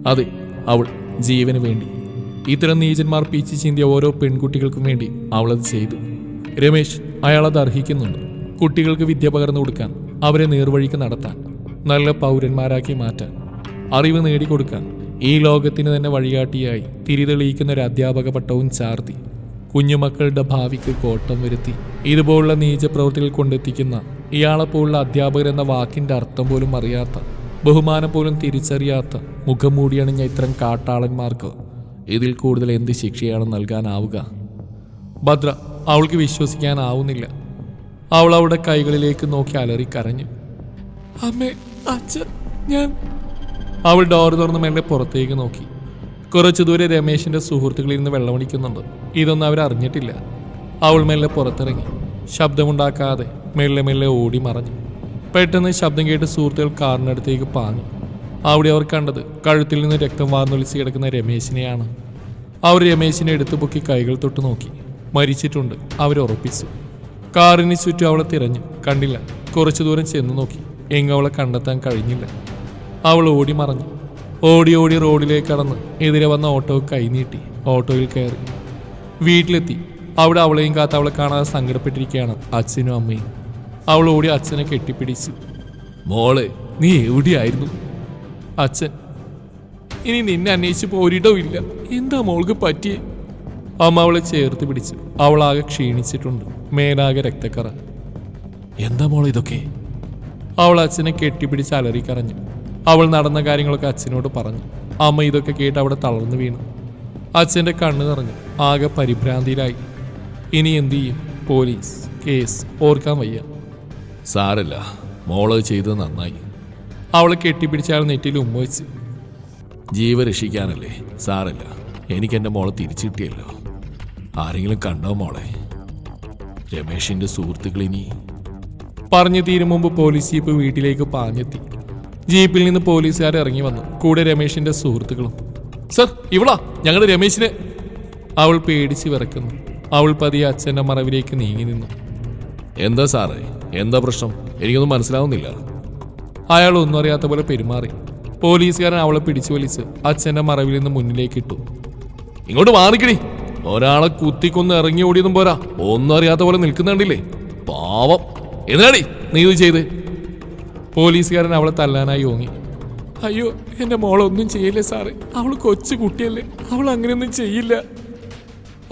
അതെ അവൾ ജീവന് വേണ്ടി ഇത്തരം നീചന്മാർ പിച്ചി ചിന്തിയ ഓരോ പെൺകുട്ടികൾക്കും വേണ്ടി അവളത് ചെയ്തു. രമേശ് അയാളത് അർഹിക്കുന്നുണ്ട്. കുട്ടികൾക്ക് വിദ്യ പകർന്നു കൊടുക്കാൻ അവരെ നേർവഴിക്ക് നടത്താൻ നല്ല പൗരന്മാരാക്കി മാറ്റാൻ അറിവ് നേടിക്കൊടുക്കാൻ ഈ ലോകത്തിന് തന്നെ വഴികാട്ടിയായി തിരിതെളിയിക്കുന്ന ഒരു അധ്യാപക പട്ടവും ചാർത്തി കുഞ്ഞുമക്കളുടെ ഭാവിക്ക് കോട്ടം വരുത്തി ഇതുപോലുള്ള നീച പ്രവൃത്തികൾ കൊണ്ടെത്തിക്കുന്ന ഇയാളെപ്പോലുള്ള അധ്യാപകർ എന്ന വാക്കിന്റെ അർത്ഥം പോലും അറിയാത്ത ബഹുമാനം പോലും തിരിച്ചറിയാത്ത മുഖം മൂടിയണിഞ്ഞ ഇത്തരം കാട്ടാളന്മാർക്ക് ഇതിൽ കൂടുതൽ എന്ത് ശിക്ഷയാണ് നൽകാനാവുക? ഭദ്ര അവൾക്ക് വിശ്വസിക്കാനാവുന്നില്ല. അവൾ അവളുടെ കൈകളിലേക്ക് നോക്കി അലറി കരഞ്ഞു അമ്മേ അച്ഛൻ ഞാൻ. അവൾ ഡോർ തുറന്ന് മെല്ലെ പുറത്തേക്ക് നോക്കി. കുറച്ചു ദൂരെ രമേശിന്റെ സുഹൃത്തുക്കളിൽ നിന്ന് വെള്ളമണിക്കുന്നുണ്ട് ഇതൊന്നും അവരറിഞ്ഞിട്ടില്ല അവൾ മെല്ലെ പുറത്തിറങ്ങി. ശബ്ദമുണ്ടാക്കാതെ മെല്ലെ മെല്ലെ ഓടി മറഞ്ഞു. പെട്ടെന്ന് ശബ്ദം കേട്ട് സുഹൃത്തുക്കൾ കാറിനടുത്തേക്ക് പാഞ്ഞു. അവിടെ അവർ കണ്ടത് കഴുത്തിൽ നിന്ന് രക്തം വാർന്നൊലിച്ച് കിടക്കുന്ന രമേശിനെയാണ്. അവർ രമേശിനെ എടുത്തു പൊക്കി കൈകൾ തൊട്ട് നോക്കി. മരിച്ചിട്ടുണ്ട് അവരുറപ്പിച്ചു കാറിന് ചുറ്റും അവളെ തിരഞ്ഞു കണ്ടില്ല. കുറച്ചു ദൂരം ചെന്ന് നോക്കി. എങ്ങും അവളെ കണ്ടെത്താൻ കഴിഞ്ഞില്ല. അവൾ ഓടി മറഞ്ഞു. ഓടി ഓടി റോഡിലേക്ക് കടന്ന് എതിരെ വന്ന ഓട്ടോ കൈനീട്ടി ഓട്ടോയിൽ കയറി. വീട്ടിലെത്തി. അവിടെ അവളെയും കാത്ത അവളെ കാണാതെ സങ്കടപ്പെട്ടിരിക്കുകയാണ് അച്ഛനും അമ്മയും. അവൾ ഓടി അച്ഛനെ കെട്ടിപ്പിടിച്ചു. മോളെ നീ എവിടെയായിരുന്നു? അച്ഛൻ ഇനി നിന്നെ അന്വേഷിച്ച് പോരിടവും ഇല്ല എന്താ മോൾക്ക് പറ്റിയേ? അമ്മ അവളെ ചേർത്ത് പിടിച്ചു അവളാകെ ക്ഷീണിച്ചിട്ടുണ്ട്. മേലാകെ രക്തക്കറ. എന്താ മോൾ ഇതൊക്കെ? അവൾ അച്ഛനെ കെട്ടിപ്പിടിച്ച് അലറിക്കറഞ്ഞു അവൾ നടന്ന കാര്യങ്ങളൊക്കെ അച്ഛനോട് പറഞ്ഞു. അമ്മ ഇതൊക്കെ കേട്ട് അവിടെ തളർന്നു വീണു. അച്ഛന്റെ കണ്ണ് നിറഞ്ഞു. ആകെ പരിഭ്രാന്തിയിലായി. ഇനി എന്തു ചെയ്യും? പോലീസ് കേസ് ഓർക്കാൻ വയ്യ. സാരല്ല. മോൾ ചെയ്തത് നന്നായി. അവളെ കെട്ടിപ്പിടിച്ചാൽ നെറ്റിൽ നെറ്റിയിൽ ഉമ്മ വെച്ച്. ജീവ രക്ഷിക്കാനല്ലേ? സാറല്ല എനിക്ക് എന്റെ മോളെ തിരിച്ചു കിട്ടിയല്ലോ ആരെങ്കിലും കണ്ടോ മോളെ? രമേഷിന്റെ സുഹൃത്തുക്കൾ ഇനി? പറഞ്ഞു തീരും മുമ്പ് പോലീസ് ജീപ്പ് വീട്ടിലേക്ക് പാഞ്ഞെത്തി. ജീപ്പിൽ നിന്ന് പോലീസുകാർ ഇറങ്ങി വന്നു. കൂടെ രമേഷിന്റെ സുഹൃത്തുക്കളും. സർ ഇവളാ? ഞങ്ങളുടെ രമേശിനെ. അവൾ പേടിച്ച് വിറക്കുന്നു. അവൾ പതിയെ അച്ഛന്റെ മറവിലേക്ക് നീങ്ങി നിന്നു. എന്താ സാറേ? എന്താ പ്രശ്നം? എനിക്കൊന്നും മനസ്സിലാവുന്നില്ല. അയാൾ ഒന്നും അറിയാത്ത പോലെ പെരുമാറി. പോലീസുകാരൻ അവളെ പിടിച്ചു വലിച്ച് അച്ഛന്റെ മറവിൽ നിന്ന് മുന്നിലേക്ക് ഇട്ടു. ഇങ്ങോട്ട് മാറിക്കിടി. ഒരാളെ കുത്തിക്കൊന്ന് ഇറങ്ങി ഓടിയതും പോരാ. ഒന്നും അറിയാത്ത പോലെ നിൽക്കുന്നുണ്ടില്ലേ. പാവം. എന്നാടി നീ ഇത് ചെയ്ത്? പോലീസുകാരൻ അവളെ തല്ലാനായി ഓങ്ങി. അയ്യോ എന്റെ മോളൊന്നും ചെയ്യില്ലേ സാറേ. അവൾ കൊച്ചു കുട്ടിയല്ലേ. അവൾ അങ്ങനെയൊന്നും ചെയ്യില്ല.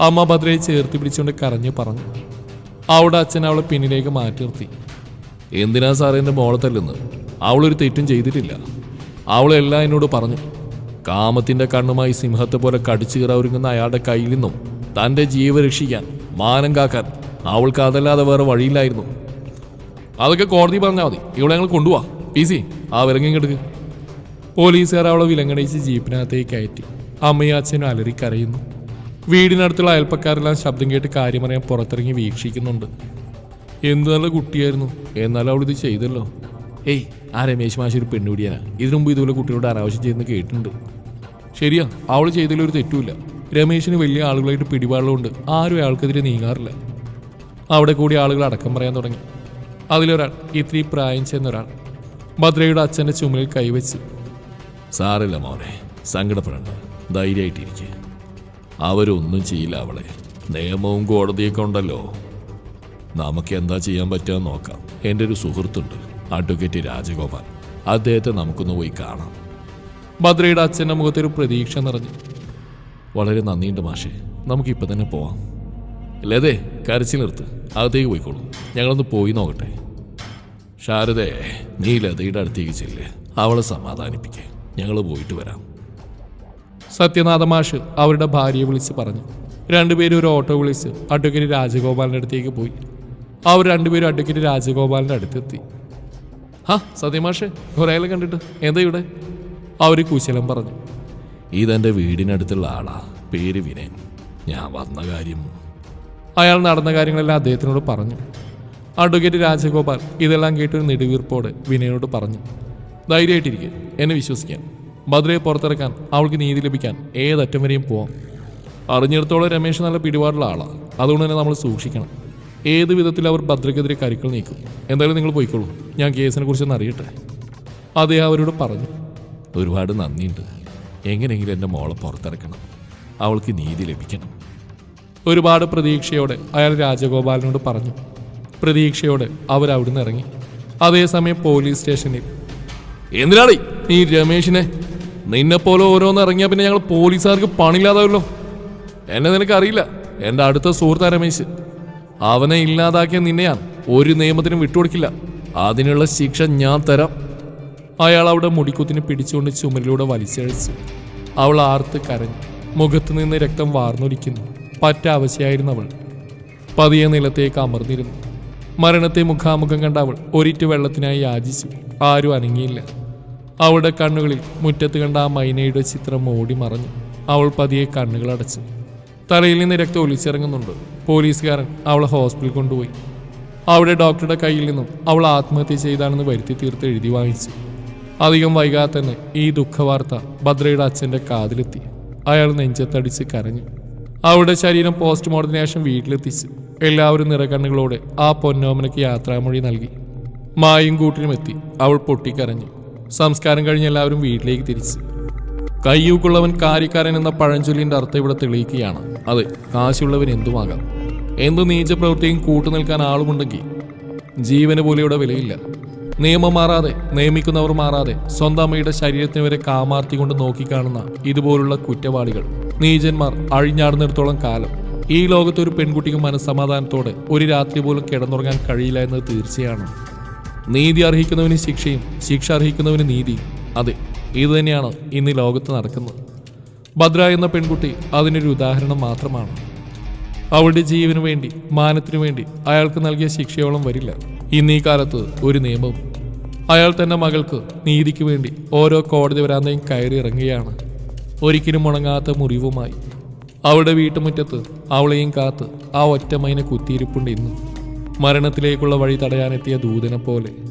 അമ്മ ഭദ്രയെ ചേർത്തി പിടിച്ചുകൊണ്ട് കരഞ്ഞു പറഞ്ഞു. അവിടെ അച്ഛൻ അവളെ പിന്നിലേക്ക് മാറ്റി നിർത്തി. എന്തിനാ സാറേ എന്റെ മോളെ തല്ലുന്നത്? അവളൊരു തെറ്റും ചെയ്തിട്ടില്ല. അവളെല്ലാം എന്നോട് പറഞ്ഞു കാമത്തിന്റെ കണ്ണുമായി സിംഹത്തെ പോലെ കടിച്ചു കയറാവുരുങ്ങുന്ന അയാളുടെ കയ്യിൽ നിന്നും തന്റെ ജീവ രക്ഷിക്കാൻ മാനം കാക്കാൻ അവൾക്ക് അതല്ലാതെ വേറെ വഴിയില്ലായിരുന്നു. അതൊക്കെ കോടതി പറഞ്ഞാൽ മതി. ഇവിടെ ഞങ്ങൾ കൊണ്ടുപോവാ പി സി ആ വിലങ്ങും എടുക്ക്. പോലീസുകാർ അവളെ വിലങ്ങണയിച്ച് ജീപ്പിനകത്തേക്ക് കയറ്റി. അമ്മയും അച്ഛനും അലറി കരയുന്നു വീടിനടുത്തുള്ള അയൽപ്പക്കാരെല്ലാം ശബ്ദം കേട്ട് കാര്യമറിയാൻ പുറത്തിറങ്ങി വീക്ഷിക്കുന്നുണ്ട്. എന്ത് നല്ല കുട്ടിയായിരുന്നു. എന്നാലും അവളിത് ചെയ്തല്ലോ. ഏയ് ആ രമേശ് മാഷി ഒരു പെണ്ണുപിടിയാനാ ഇതിനു മുമ്പ് ഇതുപോലെ കുട്ടികളോട് അനാവശ്യം ചെയ്യുന്ന കേട്ടിട്ടുണ്ട്. ശരിയാ അവൾ ചെയ്തതിലൊരു തെറ്റുമില്ല. രമേശിന് വലിയ ആളുകളായിട്ട് പിടിപാടുള്ളതുകൊണ്ട് ആരും അയാൾക്കെതിരെ നീങ്ങാറില്ല. അവിടെ കൂടി ആളുകൾ അടക്കം പറയാൻ തുടങ്ങി. അതിലൊരാൾ ഇത്തിരി പ്രായം ചെന്നൊരാൾ ഭദ്രയുടെ അച്ഛന്റെ ചുമലിൽ കൈവച്ച്. സാറില്ല മോനെ സങ്കടപ്പെടണ്ട ധൈര്യമായിട്ടിരിക്കുക അവരൊന്നും ചെയ്യില്ല അവളെ. നിയമവും കോടതിയൊക്കെ ഉണ്ടല്ലോ. നമുക്ക് എന്താ ചെയ്യാൻ പറ്റുക നോക്കാം. എന്റെ ഒരു സുഹൃത്തുണ്ട്. അഡ്വക്കേറ്റ് രാജഗോപാൽ അദ്ദേഹത്തെ നമുക്കൊന്ന് പോയി കാണാം. ഭദ്രയുടെ അച്ഛന്റെ മുഖത്തൊരു പ്രതീക്ഷ നിറഞ്ഞു. വളരെ നന്ദിയുണ്ട് മാഷേ നമുക്കിപ്പോൾ തന്നെ പോവാം. അല്ലേതേ കരച്ചിൽ നിർത്ത് അകത്തേക്ക് പോയിക്കോളൂ. ഞങ്ങളൊന്ന് പോയി നോക്കട്ടെ. ശാരദേ നീ ലതയുടെ അടുത്തേക്ക് ചെല്ല് അവളെ സമാധാനിപ്പിക്കേ. ഞങ്ങൾ പോയിട്ട് വരാം. സത്യനാഥ മാഷ് അവരുടെ ഭാര്യയെ വിളിച്ച് പറഞ്ഞു. രണ്ടുപേരും ഒരു ഓട്ടോ വിളിച്ച് അഡ്വക്കേറ്റ് രാജഗോപാലിന്റെ അടുത്തേക്ക് പോയി. അവർ രണ്ടുപേരും അഡ്വക്കേറ്റ് രാജഗോപാലിന്റെ അടുത്തെത്തി. ഹാ സത്യമാഷെ കുറേയാലും കണ്ടിട്ട് എന്താ ഇവിടെ? അവർ കുശലം പറഞ്ഞു. ഇതെന്റെ വീടിനടുത്തുള്ള ആളാ പേര് വിനയൻ. ഞാൻ വന്ന കാര്യം. അയാൾ നടന്ന കാര്യങ്ങളെല്ലാം അദ്ദേഹത്തിനോട് പറഞ്ഞു. അഡ്വക്കേറ്റ് രാജഗോപാൽ ഇതെല്ലാം കേട്ടൊരു നെടുവീർപ്പോടെ വിനയനോട് പറഞ്ഞു. ധൈര്യമായിട്ടിരിക്കുക എന്നെ വിശ്വസിക്കാം ഭദ്രയെ പുറത്തിറക്കാൻ അവൾക്ക് നീതി ലഭിക്കാൻ ഏതറ്റം വരെയും പോവാം. അറിഞ്ഞിടത്തോളം രമേശ് നല്ല പിടിപാടുള്ള ആളാണ് അതുകൊണ്ട് തന്നെ നമ്മൾ സൂക്ഷിക്കണം. ഏത് വിധത്തിൽ അവർ ഭദ്രക്കെതിരെ കരുക്കൾ നീക്കും? എന്തായാലും നിങ്ങൾ പോയിക്കോളൂ. ഞാൻ കേസിനെ കുറിച്ചൊന്ന് അറിയട്ടെ. അതേ അവരോട് പറഞ്ഞു. ഒരുപാട് നന്ദിയുണ്ട്. എങ്ങനെയെങ്കിലും എന്റെ മോളെ പുറത്തിറക്കണം. അവൾക്ക് നീതി ലഭിക്കണം. ഒരുപാട് പ്രതീക്ഷയോടെ അയാൾ രാജഗോപാലിനോട് പറഞ്ഞു. പ്രതീക്ഷയോടെ അവരവിടുന്ന് ഇറങ്ങി. അതേസമയം പോലീസ് സ്റ്റേഷനിൽ എന്തിനാടി? നീ രമേശിനെ നിന്നെപ്പോലെ ഓരോന്ന് ഇറങ്ങിയാൽ പിന്നെ ഞങ്ങൾ പോലീസുകാർക്ക് പണിയില്ലാതാവല്ലോ? എന്നെ നിനക്കറിയില്ല. എന്റെ അടുത്ത സുഹൃത്താ രമേശ്. അവനെ ഇല്ലാതാക്കിയ നിന്നെയാണ് ഒരു നിയമത്തിനും വിട്ടുകൊടുക്കില്ല. അതിനുള്ള ശിക്ഷ ഞാൻ തരാം. അയാൾ അവിടെ മുടിക്കുത്തിന് പിടിച്ചുകൊണ്ട് ചുമരിലൂടെ വലിച്ചഴിച്ചു അവൾ ആർത്ത് കരഞ്ഞു മുഖത്ത് നിന്ന് രക്തം വാർന്നൊലിക്കുന്നു. പറ്റ അവശയായിരുന്നു അവൾ. പതിയെ നിലത്തേക്ക് അമർന്നിരുന്നു. മരണത്തെ മുഖാമുഖം കണ്ട അവൾ ഒരിറ്റ് വെള്ളത്തിനായി യാചിച്ചു. ആരും അനങ്ങിയില്ല. അവളുടെ കണ്ണുകളിൽ മുറ്റത്ത് കണ്ട ആ മൈനയുടെ ചിത്രം ഓടി മറഞ്ഞു. അവൾ പതിയെ കണ്ണുകൾ അടച്ചു തലയിൽ നിന്ന് രക്തം ഒലിച്ചിറങ്ങുന്നുണ്ട് പോലീസുകാരൻ അവളെ ഹോസ്പിറ്റലിൽ കൊണ്ടുപോയി. അവിടെ ഡോക്ടറുടെ കയ്യിൽ നിന്നും അവൾ ആത്മഹത്യ ചെയ്താണെന്ന് വരുത്തി തീർത്ത് എഴുതി വാങ്ങിച്ചു. അധികം വൈകാതെ തന്നെ ഈ ദുഃഖവാർത്ത ഭദ്രയുടെ അച്ഛന്റെ കാതിലെത്തി. അയാൾ നെഞ്ചത്തടിച്ച് കരഞ്ഞു. അവളുടെ ശരീരം പോസ്റ്റ്മോർട്ടത്തിന് ശേഷം വീട്ടിലെത്തിച്ചു. എല്ലാവരും നിറകണ്ണുകളോടെ ആ പൊന്നോമനയ്ക്ക് യാത്രാമൊഴി നൽകി. മായും കൂട്ടിനും എത്തി അവൾ പൊട്ടിക്കരഞ്ഞു. സംസ്കാരം കഴിഞ്ഞ് എല്ലാവരും വീട്ടിലേക്ക് തിരിച്ചു. കയ്യൂക്കുള്ളവൻ കാര്യക്കാരൻ എന്ന പഴഞ്ചൊല്ലിന്റെ അർത്ഥം ഇവിടെ തെളിയിക്കുകയാണ്. അതെ കാശുള്ളവൻ എന്തുമാകാം? എന്ത് നീച്ച പ്രവൃത്തിയും കൂട്ടുനിൽക്കാൻ ആളുമുണ്ടെങ്കിൽ ജീവന് പോലെ ഇവിടെ വിലയില്ല. നിയമം മാറാതെ നിയമിക്കുന്നവർ മാറാതെ സ്വന്തം അമ്മയുടെ ശരീരത്തിന് വരെ കാമാർത്തി കൊണ്ട് നോക്കിക്കാണുന്ന ഇതുപോലുള്ള കുറ്റവാളികൾ. നീചന്മാർ അഴിഞ്ഞാടുന്നിടത്തോളം കാലം ഈ ലോകത്ത് ഒരു പെൺകുട്ടിക്ക് മനസ്സമാധാനത്തോടെ ഒരു രാത്രി പോലും കിടന്നുറങ്ങാൻ കഴിയില്ല എന്നത് തീർച്ചയാണ്. നീതി അർഹിക്കുന്നവന് ശിക്ഷയും ശിക്ഷ അർഹിക്കുന്നവന് നീതിയും. അതെ ഇത് തന്നെയാണ് ഇന്ന് ലോകത്ത് നടക്കുന്നത്. ഭദ്ര എന്ന പെൺകുട്ടി അതിനൊരു ഉദാഹരണം മാത്രമാണ്. അവളുടെ ജീവന് വേണ്ടി മാനത്തിനു വേണ്ടി അയാൾക്ക് നൽകിയ ശിക്ഷയോളം വരില്ല. ഇന്ന് കാലത്ത് ഒരു നിയമവും. അയാൾ തന്റെ മകൾക്ക് നീതിക്ക് വേണ്ടി ഓരോ കോടതി വരാന്തയും കയറി ഇറങ്ങുകയാണ്. ഒരിക്കലും മുണങ്ങാത്ത മുറിവുമായി. അവളുടെ വീട്ടുമുറ്റത്ത് അവളെയും കാത്ത് ആ ഒറ്റമൈനെ കുത്തിയിരിപ്പുണ്ട് ഇന്നും. മരണത്തിലേക്കുള്ള വഴി തടയാനെത്തിയ ദൂതനെ പോലെ.